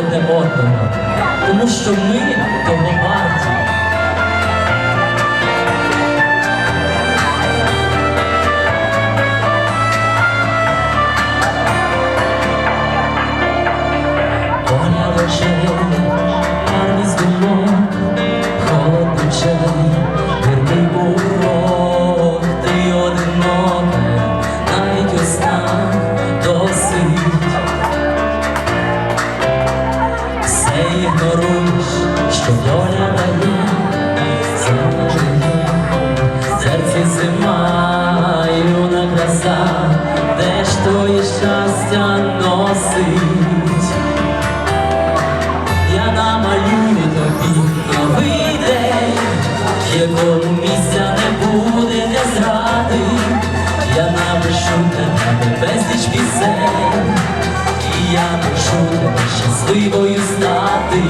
одне одного, тому що ми того варті. Носить. Я намалюю тобі новий день, в якому місця не буде для зради. Я напишу тебе безліч пісень, і я прошу тебе щасливою стати.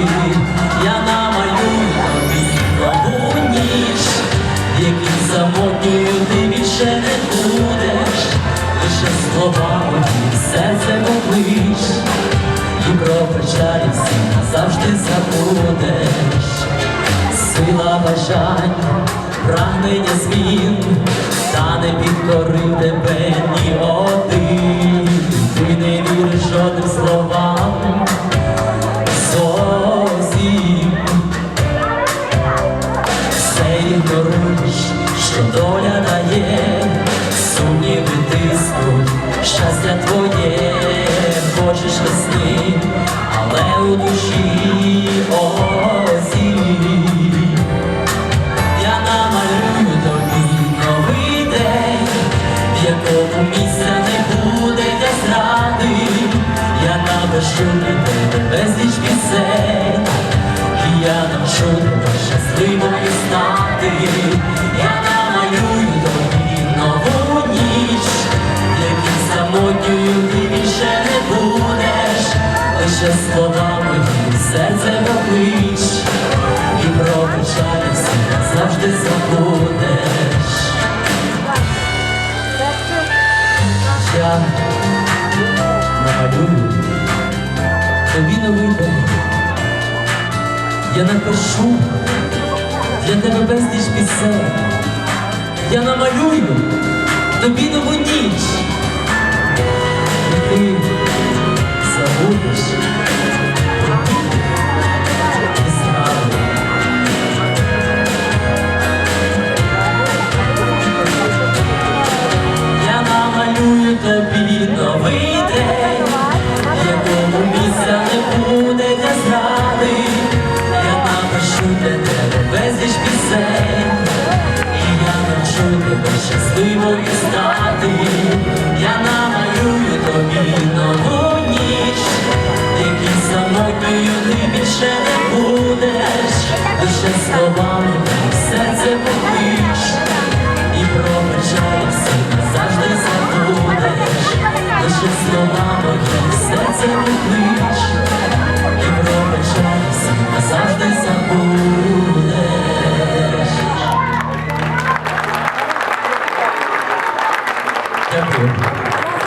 Я намалюю тобі нову ніч, якій самотньою ти більше не будеш, лише словами назавжди забудеш. Сила бажань, прагнення змін, та не підкорив тебе ні один. Ти не віриш жодним словам зовсім. Все ігноруєш, що доля Я напишу тебе безліч пісень, і я навчу тебе щасливою стати. Я намалюю тобі нову ніч, якій самотньою ти більше не будеш, лише словами серце поклич, і про печалі всі назавжди забудеш. Я намалюю Я напишу для тебе безліч пісень. Я намалюю тобі нову ніч. Тебе безліч пісень, і я навчу тебе щасливою стати. Я намалюю тобі нову ніч, в якій самотньою ти більше не будеш, лише словами і серце поклич. І про печалі всі назавжди забудеш, лише слова моє серце поклич.